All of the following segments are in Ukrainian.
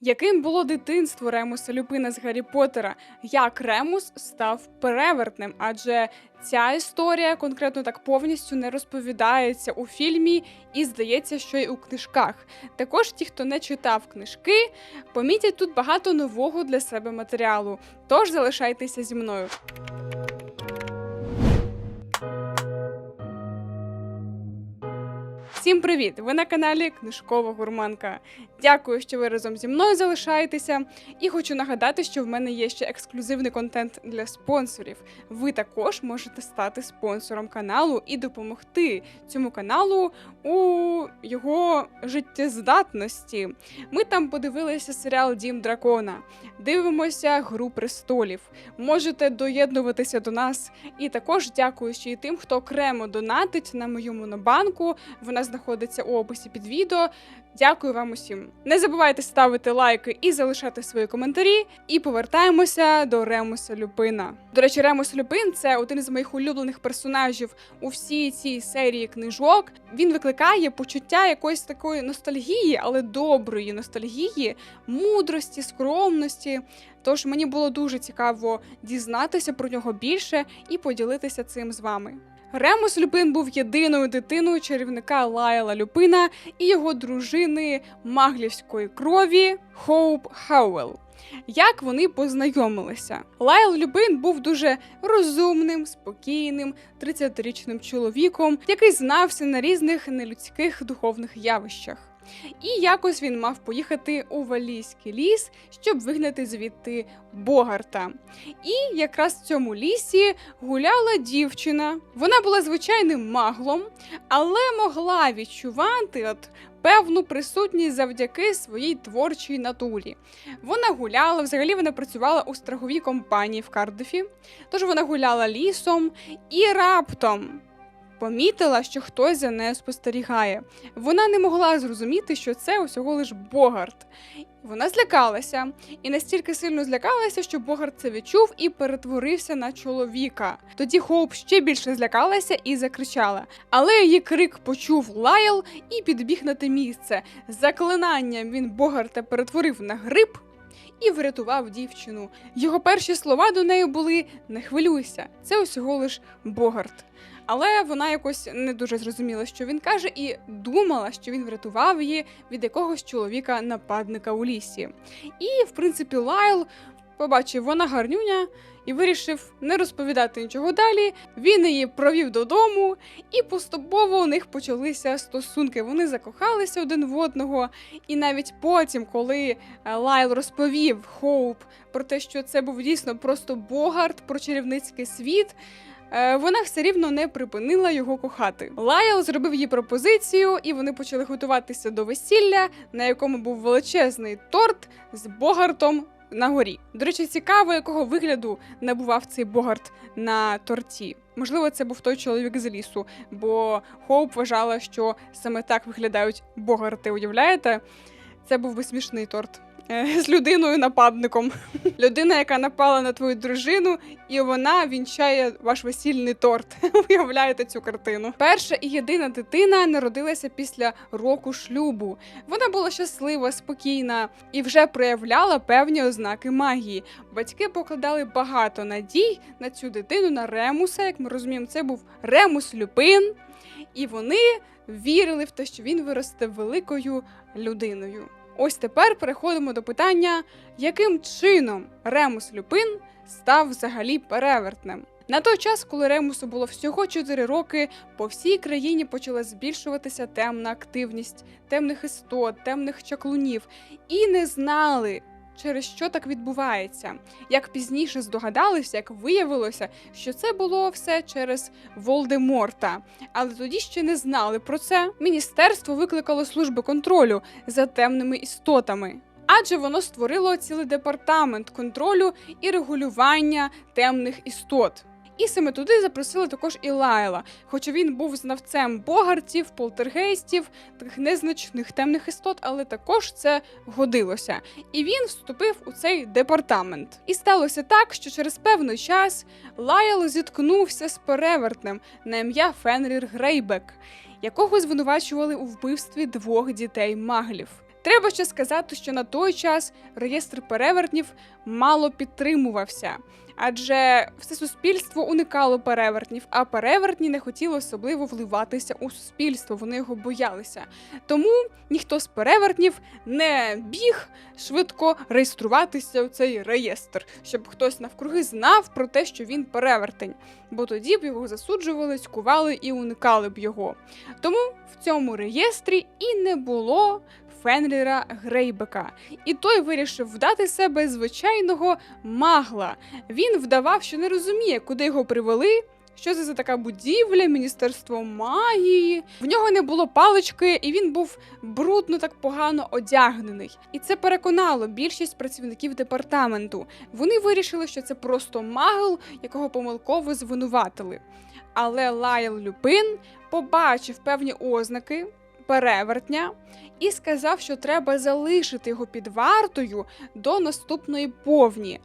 Яким було дитинство Ремуса Люпина з Гаррі Поттера? Як Ремус став перевертним? Адже ця історія конкретно так повністю не розповідається у фільмі і здається, що й у книжках. Також ті, хто не читав книжки, помітять тут багато нового для себе матеріалу. Тож залишайтеся зі мною. Всім привіт! Ви на каналі Книжкова Гурманка. Дякую, що ви разом зі мною залишаєтеся. І хочу нагадати, що в мене є ще ексклюзивний контент для спонсорів. Ви також можете стати спонсором каналу і допомогти цьому каналу у його життєздатності. Ми там подивилися серіал Дім Дракона, дивимося Гру престолів. Можете доєднуватися до нас. І також дякую ще й тим, хто окремо донатить на мою монобанку. Вона знаходиться у описі під відео. Дякую вам усім. Не забувайте ставити лайки і залишати свої коментарі. І повертаємося до Ремуса Люпина. До речі, Ремус Люпин це один із моїх улюблених персонажів у всій цій серії книжок. Він викликає почуття якоїсь такої ностальгії, але доброї ностальгії, мудрості, скромності. Тож мені було дуже цікаво дізнатися про нього більше і поділитися цим з вами. Ремус Люпин був єдиною дитиною чарівника Лайла Люпина і його дружини маглівської крові Хоуп Хауел. Як вони познайомилися? Лайл Любин був дуже розумним, спокійним, 30-річним чоловіком, який знався на різних нелюдських духовних явищах. І якось він мав поїхати у Валійський ліс, щоб вигнати звідти Богарта. І якраз в цьому лісі гуляла дівчина. Вона була звичайним маглом, але могла відчувати от певну присутність завдяки своїй творчій натурі. Вона гуляла, взагалі вона працювала у страховій компанії в Кардифі, тож вона гуляла лісом і раптом. Помітила, що хтось за нею спостерігає. Вона не могла зрозуміти, що це усього лиш Богарт. Вона злякалася і настільки сильно злякалася, що Богарт це відчув і перетворився на чоловіка. Тоді Хоуп ще більше злякалася і закричала. Але її крик почув Лайл і підбіг на те місце. Заклинанням він Богарта перетворив на гриб. І врятував дівчину. Його перші слова до неї були: не хвилюйся, це усього лиш Богарт. Але вона якось не дуже зрозуміла, що він каже, і думала, що він врятував її від якогось чоловіка-нападника у лісі. І, в принципі, Лайл побачив, вона гарнюня і вирішив не розповідати нічого далі. Він її провів додому, і поступово у них почалися стосунки. Вони закохалися один в одного. І навіть потім, коли е, Лайл розповів Хоуп про те, що це був дійсно просто Богарт про чарівницький світ. Е, Вона все рівно не припинила його кохати. Лайл зробив їй пропозицію, і вони почали готуватися до весілля, на якому був величезний торт з Богартом на горі. До речі, цікаво, якого вигляду набував цей Богарт на торті. Можливо, це був той чоловік з лісу, бо Хоуп вважала, що саме так виглядають богарти. Уявляєте? Це був би смішний торт. Е, З людиною-нападником. Людина, яка напала на твою дружину, і вона вінчає ваш весільний торт. Уявляєте цю картину? Перша і єдина дитина народилася після року шлюбу. Вона була щаслива, спокійна і вже проявляла певні ознаки магії. Батьки покладали багато надій на цю дитину, на Ремуса. Як ми розуміємо, це був Ремус Люпин, і вони вірили в те, що він виросте великою людиною. Ось тепер переходимо до питання, яким чином Ремус Люпин став взагалі перевертним. На той час, коли Ремусу було всього 4 роки, по всій країні почала збільшуватися темна активність темних істот, темних чаклунів, і не знали, через що так відбувається. Як пізніше здогадалися, як виявилося, що це було все через Волдеморта. Але тоді ще не знали про це. Міністерство викликало служби контролю за темними істотами. Адже воно створило цілий департамент контролю і регулювання темних істот. І саме туди запросили також і Лайла, хоча він був знавцем богартів, полтергейстів, таких незначних темних істот, але також це годилося. І він вступив у цей департамент. І сталося так, що через певний час Лайл зіткнувся з перевертнем на ім'я Фенрір Грейбек, якого звинувачували у вбивстві двох дітей маглів. Треба ще сказати, що на той час реєстр перевертнів мало підтримувався. Адже все суспільство уникало перевертнів, а перевертні не хотіли особливо вливатися у суспільство, вони його боялися. Тому ніхто з перевертнів не біг швидко реєструватися у цей реєстр, щоб хтось навкруги знав про те, що він перевертень, бо тоді б його засуджували, скували і уникали б його. Тому в цьому реєстрі і не було Фенріра Грейбека, і той вирішив вдати себе звичайного магла. Він вдавав, що не розуміє, куди його привели. Що це за така будівля, міністерство магії? В нього не було палички, і він був брудно так погано одягнений. І це переконало більшість працівників департаменту. Вони вирішили, що це просто магл, якого помилково звинуватили. Але Лайл Люпин побачив певні ознаки перевертня і сказав, що треба залишити його під вартою до наступної повні.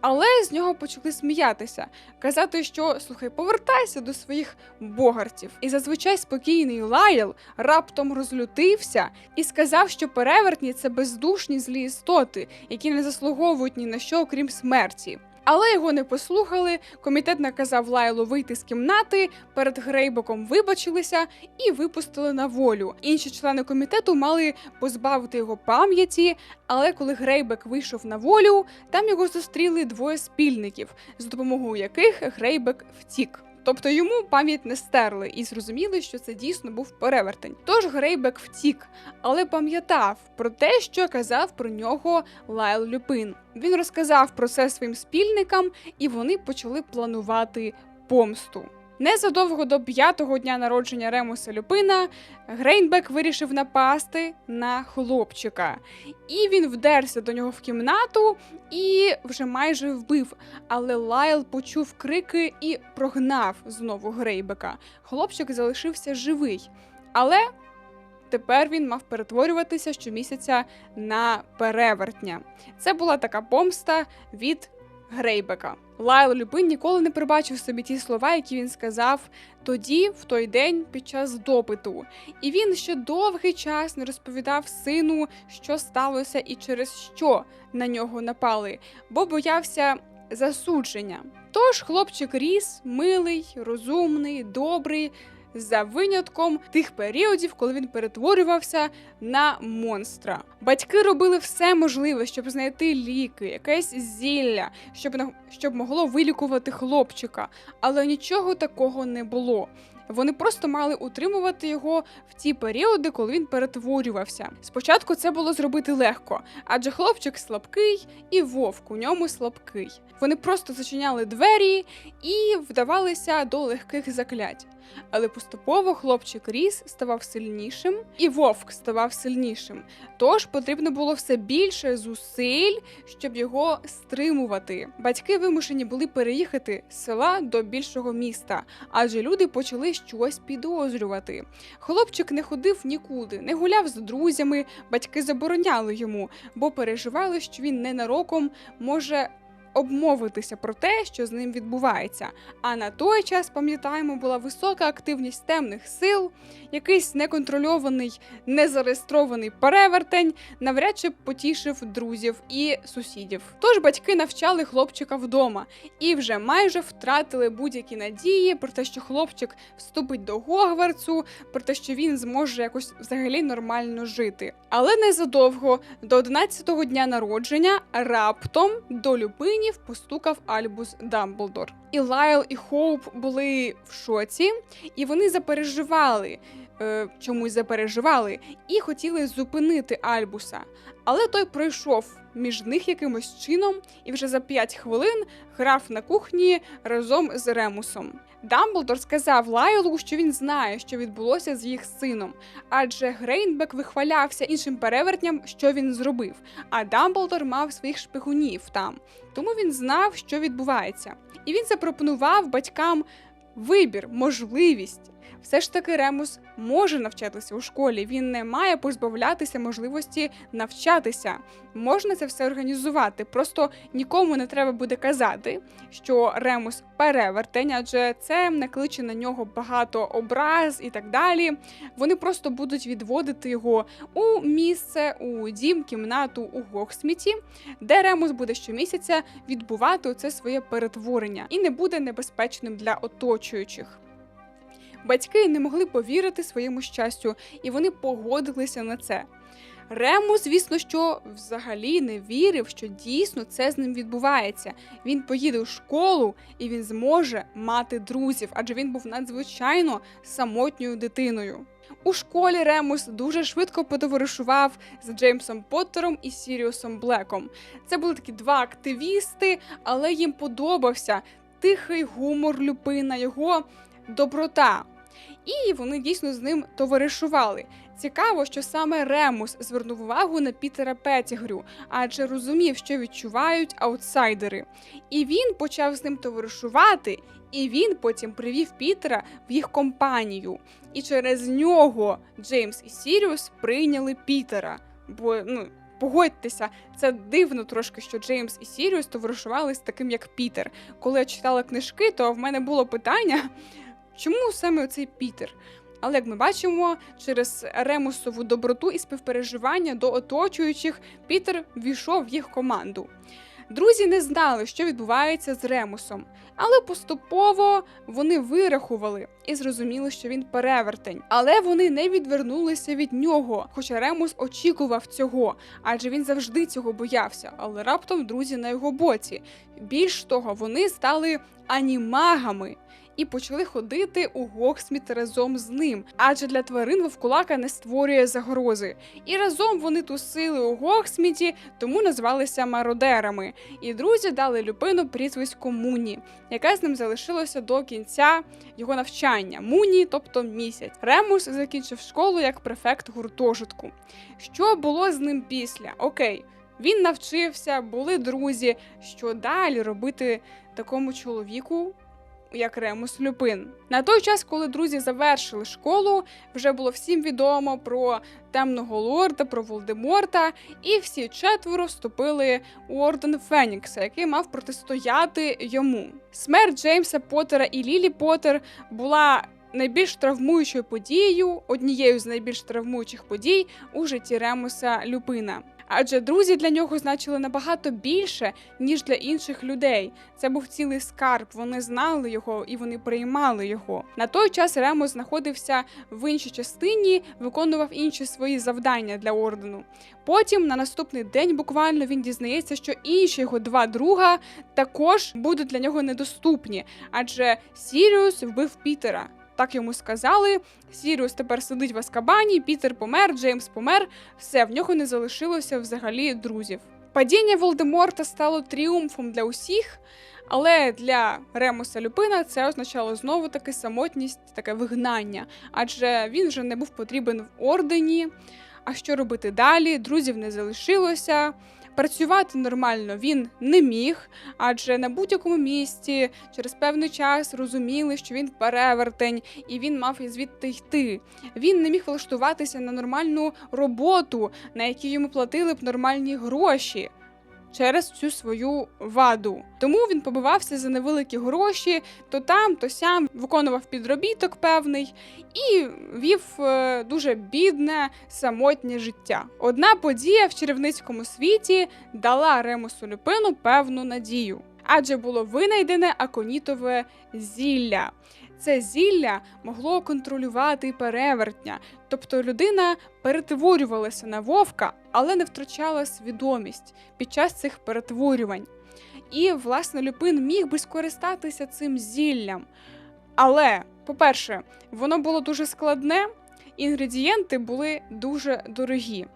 Але з нього почали сміятися, казати, що слухай, повертайся до своїх богарців. І зазвичай спокійний Лайл раптом розлютився і сказав, що перевертні це бездушні злі істоти, які не заслуговують ні на що, окрім смерті. Але його не послухали. Комітет наказав Лайлу вийти з кімнати, перед Грейбоком вибачилися і випустили на волю. Інші члени комітету мали позбавити його пам'яті, але коли Грейбек вийшов на волю, там його зустріли двоє спільників, з допомогою яких Грейбек втік. Тобто йому пам'ять не стерли і зрозуміли, що це дійсно був перевертень. Тож Грейбек втік, але пам'ятав про те, що казав про нього Лайл Люпин. Він розказав про це своїм спільникам, і вони почали планувати помсту. Незадовго до п'ятого дня народження Ремуса Люпина Грейнбек вирішив напасти на хлопчика, і він вдерся до нього в кімнату і вже майже вбив. Але Лайл почув крики і прогнав знову Грейбека. Хлопчик залишився живий, але тепер він мав перетворюватися щомісяця на перевертня. Це була така помста від Грейбека. Лайл Люпин ніколи не пробачив собі ті слова, які він сказав тоді, в той день, під час допиту. І він ще довгий час не розповідав сину, що сталося і через що на нього напали, бо боявся засудження. Тож хлопчик ріс, милий, розумний, добрий за винятком тих періодів, коли він перетворювався на монстра. Батьки робили все можливе, щоб знайти ліки, якесь зілля, щоб щоб могло вилікувати хлопчика, але нічого такого не було. Вони просто мали утримувати його в ті періоди, коли він перетворювався. Спочатку це було зробити легко, адже хлопчик слабкий і вовк у ньому слабкий. Вони просто зачиняли двері і вдавалися до легких заклять. Але поступово хлопчик ріс, ставав сильнішим, і вовк ставав сильнішим. Тож потрібно було все більше зусиль, щоб його стримувати. Батьки вимушені були переїхати з села до більшого міста, адже люди почали щось підозрювати. Хлопчик не ходив нікуди, не гуляв з друзями, батьки забороняли йому, бо переживали, що він ненароком може обмовитися про те, що з ним відбувається. А на той час, пам'ятаємо, була висока активність темних сил, якийсь неконтрольований, незареєстрований перевертень, навряд чи потішив друзів і сусідів. Тож батьки навчали хлопчика вдома і вже майже втратили будь-які надії про те, що хлопчик вступить до Гогвартсу, про те, що він зможе якось взагалі нормально жити. Але незадовго до 11-го дня народження раптом до Люпинів постукав Альбус Дамблдор. І Лайл і Хоуп були в шоці, і вони запереживали. Е, чомусь запереживали і хотіли зупинити Альбуса. Але той пройшов між них якимось чином і вже за 5 хвилин грав на кухні разом з Ремусом. Дамблдор сказав Лайлу, що він знає, що відбулося з їх сином, адже Грейнбек вихвалявся іншим перевертням, що він зробив. А Дамблдор мав своїх шпигунів там, тому він знав, що відбувається. І він запропонував батькам вибір, можливість Все ж таки Ремус може навчатися у школі. Він не має позбавлятися можливості навчатися. Можна це все організувати. Просто нікому не треба буде казати, що Ремус перевертень, адже це накличе на нього багато образ і так далі. Вони просто будуть відводити його у місце, у дім, кімнату у Гоксміті, де Ремус буде щомісяця відбувати це своє перетворення і не буде небезпечним для оточуючих. Батьки не могли повірити своєму щастю, і вони погодилися на це. Рему, звісно, що взагалі не вірив, що дійсно це з ним відбувається. Він поїде у школу і він зможе мати друзів, адже він був надзвичайно самотньою дитиною. У школі Ремус дуже швидко потоваришував з Джеймсом Поттером і Сіріусом Блеком. Це були такі два активісти, але їм подобався тихий гумор Люпина, його доброта. І вони дійсно з ним товаришували. Цікаво, що саме Ремус звернув увагу на Пітера Петтігрю, адже розумів, що відчувають аутсайдери. І він почав з ним товаришувати, і він потім привів Пітера в їх компанію. І через нього Джеймс і Сіріус прийняли Пітера. Бо ну. Погодьтеся, це дивно трошки, що Джеймс і Сіріус товаришували з таким, як Пітер. Коли я читала книжки, то в мене було питання, чому саме оцей Пітер? Але як ми бачимо, через Ремусову доброту і співпереживання до оточуючих Пітер ввійшов в їх команду. Друзі не знали, що відбувається з Ремусом, але поступово вони вирахували і зрозуміли, що він перевертень. Але вони не відвернулися від нього, хоча Ремус очікував цього, адже він завжди цього боявся. Але раптом друзі на його боці. Більш того, вони стали анімагами і почали ходити у Гоксміт разом з ним, адже для тварин вовкулака не створює загрози. І разом вони тусили у Гоксміті, тому назвалися мародерами. І друзі дали Люпину прізвисько Муні, яке з ним залишилося до кінця його навчання. Муні, тобто місяць. Ремус закінчив школу як префект гуртожитку. Що було з ним після? Окей. Він навчився, були друзі. Що далі робити такому чоловіку, як Ремус Люпин. На той час, коли друзі завершили школу, вже було всім відомо про темного лорда, про Волдеморта, і всі четверо вступили у орден Фенікса, який мав протистояти йому. Смерть Джеймса Поттера і Лілі Поттер була. Найбільш травмуючою подією, однією з найбільш травмуючих подій у житті Ремуса Люпина адже друзі для нього значили набагато більше, ніж для інших людей. Це був цілий скарб. Вони знали його і вони приймали його. На той час Ремус знаходився в іншій частині, виконував інші свої завдання для ордену. Потім, на наступний день, буквально він дізнається, що інші його два друга також будуть для нього недоступні, адже Сіріус вбив Пітера. Так йому сказали. Сіріус тепер сидить в Аскабані, Пітер помер, Джеймс помер. Все, в нього не залишилося взагалі друзів. Падіння Волдеморта стало тріумфом для усіх, але для Ремуса Люпина це означало знову таки самотність, таке вигнання, адже він вже не був потрібен в ордені. А що робити далі? Друзів не залишилося. Працювати нормально він не міг, адже на будь-якому місці через певний час розуміли, що він перевертень, і він мав звідти йти. Він не міг влаштуватися на нормальну роботу, на якій йому платили б нормальні гроші через цю свою ваду. Тому він побивався за невеликі гроші, то там, то сям виконував підробіток певний і вів е, дуже бідне самотнє життя. Одна подія в чарівницькому світі дала Ремусу Люпину певну надію. Адже було винайдене аконітове зілля. Це зілля могло контролювати перевертня, тобто людина перетворювалася на вовка, але не втрачала свідомість під час цих перетворювань. І, власне, Люпин міг би скористатися цим зіллям. Але, по-перше, воно було дуже складне, інгредієнти були дуже дорогі.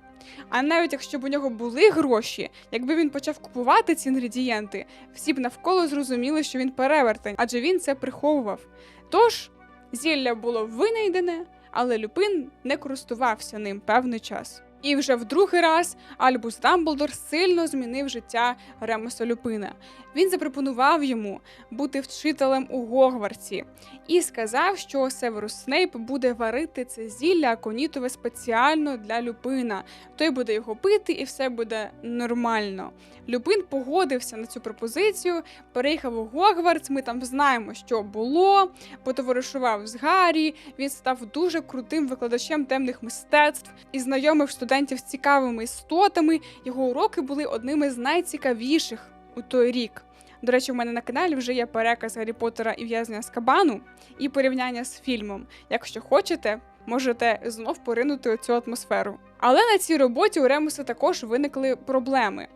А навіть якщо б у нього були гроші, якби він почав купувати ці інгредієнти, всі б навколо зрозуміли, що він перевертень, адже він це приховував. Тож зілля було винайдене, але Люпин не користувався ним певний час. І вже в другий раз Альбус Дамблдор сильно змінив життя Ремуса Люпина. Він запропонував йому бути вчителем у Гогвартсі і сказав, що Северус Снейп буде варити це зілля аконітове спеціально для Люпина. Той буде його пити, і все буде нормально. Люпин погодився на цю пропозицію, переїхав у Гогвартс. Ми там знаємо, що було. Потоваришував з Гаррі. Він став дуже крутим викладачем темних мистецтв і знайомив студентів з цікавими істотами. Його уроки були одними з найцікавіших у той рік. До речі, у мене на каналі вже є переказ Гаррі Поттера і в'язня з Кабану і порівняння з фільмом. Якщо хочете, можете знов поринути цю атмосферу. Але на цій роботі у Ремуса також виникли проблеми.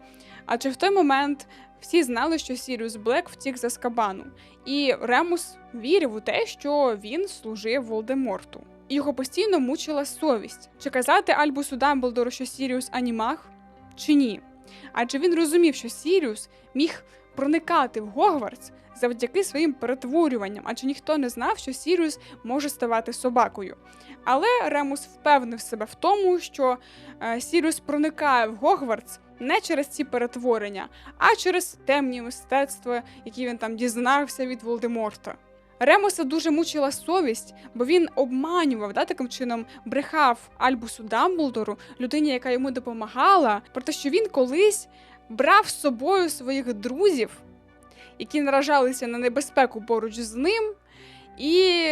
Адже в той момент всі знали, що Сіріус Блек втік з Аскабану, і Ремус вірив у те, що він служив Волдеморту. Його постійно мучила совість, чи казати Альбусу Дамблдору, що Сіріус анімах, чи ні. Адже він розумів, що Сіріус міг проникати в Гогвартс завдяки своїм перетворюванням, адже ніхто не знав, що Сіріус може ставати собакою. Але Ремус впевнив себе в тому, що е, Сіріус проникає в Гогвартс не через ці перетворення, а через темні мистецтва, які він там дізнався від Волдеморта. Ремуса дуже мучила совість, бо він обманював, да, таким чином брехав Альбусу Дамблдору, людині, яка йому допомагала, про те, що він колись брав з собою своїх друзів, які наражалися на небезпеку поруч з ним, і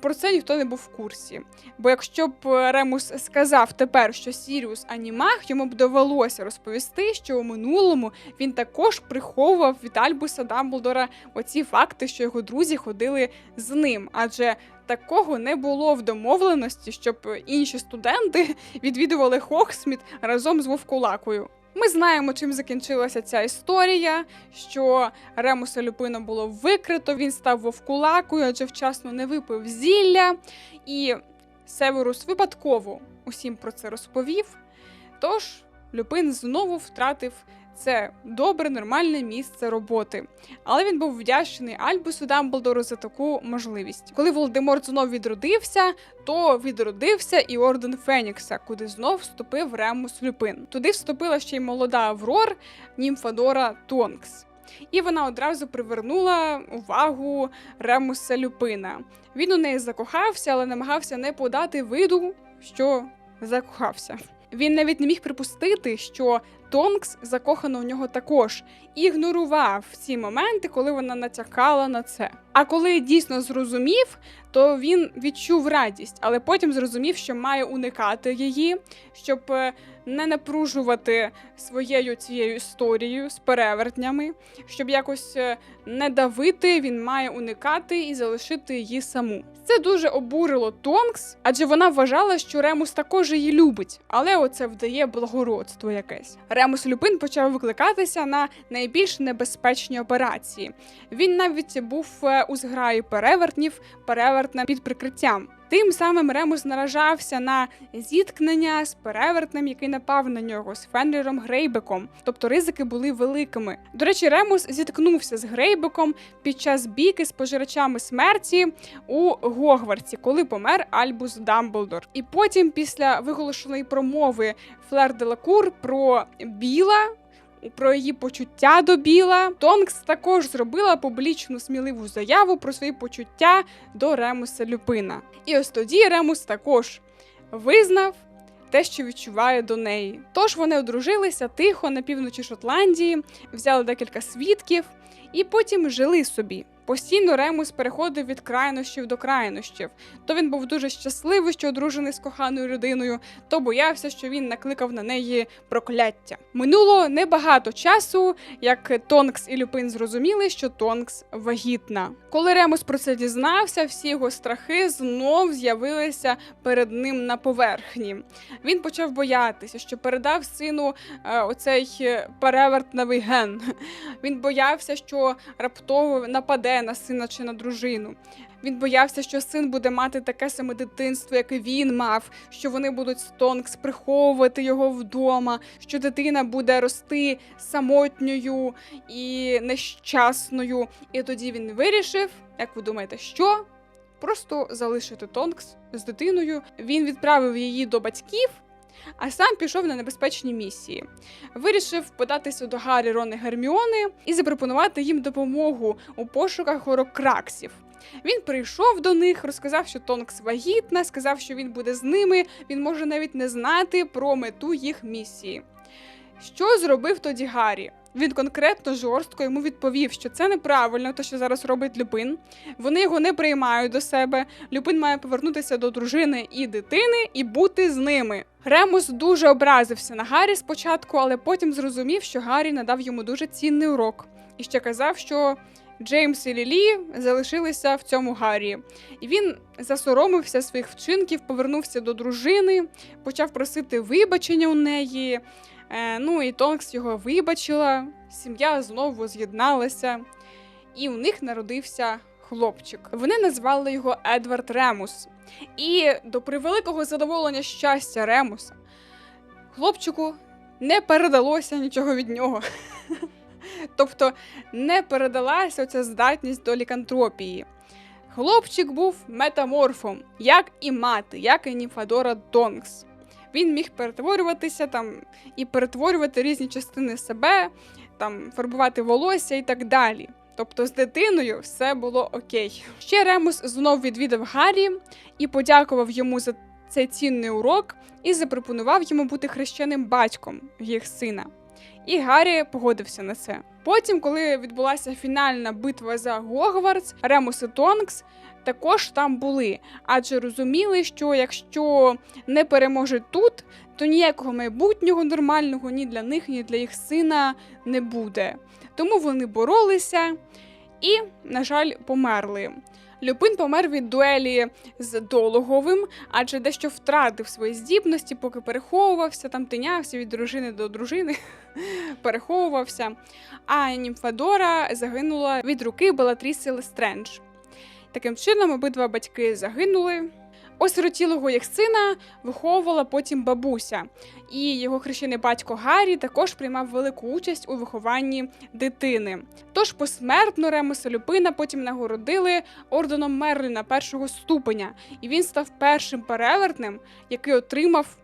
про це ніхто не був в курсі. Бо якщо б Ремус сказав тепер, що Сіріус анімах, йому б довелося розповісти, що у минулому він також приховував від Альбуса Дамблдора оці факти, що його друзі ходили з ним. Адже такого не було в домовленості, щоб інші студенти відвідували Хоксміт разом з Вовкулакою. Ми знаємо, чим закінчилася ця історія, що Ремуса Люпина було викрито, він став вовкулакою, адже вчасно не випив зілля, і Северус випадково усім про це розповів. Тож Люпин знову втратив це добре, нормальне місце роботи. Але він був вдячний Альбусу Дамблдору за таку можливість. Коли Волдеморт знов відродився, то відродився і орден Фенікса, куди знов вступив Ремус Люпин. Туди вступила ще й молода Аврор, німфадора Тонкс. І вона одразу привернула увагу Ремуса Люпина. Він у неї закохався, але намагався не подати виду, що закохався. Він навіть не міг припустити, що Тонкс закохана у нього також, і ігнорував ці моменти, коли вона натякала на це. А коли дійсно зрозумів, то він відчув радість, але потім зрозумів, що має уникати її, щоб е, не напружувати своєю цією історією з перевертнями, щоб якось е, не давити, він має уникати і залишити її саму. Це дуже обурило Тонкс, адже вона вважала, що Ремус також її любить, але оце вдає благородство якесь. Ремус Люпин почав викликатися на найбільш небезпечні операції. Він навіть був е, у зграї перевертнів, перевертна під прикриттям. Тим самим Ремус наражався на зіткнення з перевертнем, який напав на нього з Фенріром Грейбеком. Тобто ризики були великими. До речі, Ремус зіткнувся з Грейбеком під час бійки з пожирачами смерті у Гогвартсі, коли помер Альбус Дамблдор. І потім, після виголошеної промови Флер Делакур про Біла. Про її почуття до Біла Тонкс також зробила публічну сміливу заяву про свої почуття до Ремуса Люпина. І ось тоді Ремус також визнав те, що відчуває до неї. Тож вони одружилися тихо на півночі Шотландії, взяли декілька свідків і потім жили собі. Постійно Ремус переходив від крайнощів до крайнощів. То він був дуже щасливий, що одружений з коханою людиною, то боявся, що він накликав на неї прокляття. Минуло небагато часу, як Тонкс і Люпин зрозуміли, що Тонкс вагітна. Коли Ремус про це дізнався, всі його страхи знов з'явилися перед ним на поверхні. Він почав боятися, що передав сину е, оцей е, перевертневий ген. Він боявся, що раптово нападе на сина чи на дружину. Він боявся, що син буде мати таке саме дитинство, як і він мав, що вони будуть з Тонкс приховувати його вдома, що дитина буде рости самотньою і нещасною. І тоді він вирішив, як ви думаєте, що? Просто залишити Тонкс з дитиною. Він відправив її до батьків. А сам пішов на небезпечні місії. Вирішив податися до Гаррі, Рони Герміони і запропонувати їм допомогу у пошуках горокраксів. Він прийшов до них, розказав, що Тонкс вагітна, сказав, що він буде з ними. Він може навіть не знати про мету їх місії. Що зробив тоді Гаррі? Він конкретно жорстко йому відповів, що це неправильно, те, що зараз робить Люпин. Вони його не приймають до себе. Люпин має повернутися до дружини і дитини і бути з ними. Ремус дуже образився на Гаррі спочатку, але потім зрозумів, що Гаррі надав йому дуже цінний урок. І ще казав, що Джеймс і Лілі залишилися в цьому Гаррі. І він засоромився своїх вчинків, повернувся до дружини, почав просити вибачення у неї. Е, ну і Тонкс його вибачила, сім'я знову з'єдналася, і у них народився хлопчик. Вони назвали його Едвард Ремус. І до превеликого задоволення щастя Ремуса хлопчику не передалося нічого від нього. Тобто не передалася оця здатність до лікантропії. Хлопчик був метаморфом, як і мати, як і Німфадора Тонкс. Він міг перетворюватися там і перетворювати різні частини себе, там фарбувати волосся і так далі. Тобто з дитиною все було окей. Ще Ремус знов відвідав Гаррі і подякував йому за цей цінний урок і запропонував йому бути хрещеним батьком їх сина. І Гаррі погодився на це. Потім, коли відбулася фінальна битва за Гогвартс, Ремус і Тонкс також там були, адже розуміли, що якщо не переможуть тут, то ніякого майбутнього нормального ні для них, ні для їх сина не буде. Тому вони боролися і, на жаль, померли. Люпин помер від дуелі з Дологовим, адже дещо втратив свої здібності, поки переховувався, там тинявся від дружини до дружини, переховувався. А Німфадора загинула від руки Белатріси Лестрендж. Таким чином, обидва батьки загинули. Осиротілого їх сина виховувала потім бабуся, і його хрещений батько Гаррі також приймав велику участь у вихованні дитини. Тож посмертно Ремуса Люпина потім нагородили орденом Мерліна першого ступеня, і він став першим перевертнем, який отримав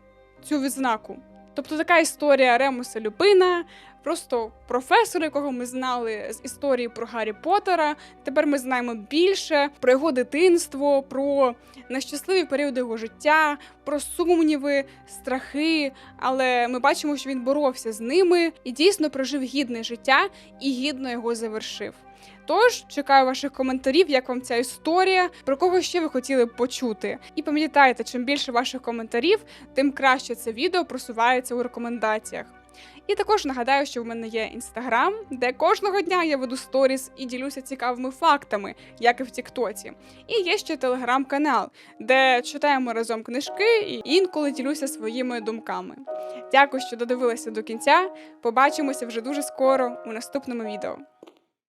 цю відзнаку. Тобто така історія Ремуса Люпина, просто професор, якого ми знали з історії про Гаррі Поттера. Тепер ми знаємо більше про його дитинство, про нещасливі періоди його життя, про сумніви, страхи. Але ми бачимо, що він боровся з ними і дійсно прожив гідне життя і гідно його завершив. Тож чекаю ваших коментарів, як вам ця історія, про кого ще ви хотіли б почути. І пам'ятайте, чим більше ваших коментарів, тим краще це відео просувається у рекомендаціях. І також нагадаю, що в мене є інстаграм, де кожного дня я веду сторіс і ділюся цікавими фактами, як і в Тіктоці. І є ще телеграм-канал, де читаємо разом книжки і інколи ділюся своїми думками. Дякую, що додивилися до кінця. Побачимося вже дуже скоро у наступному відео.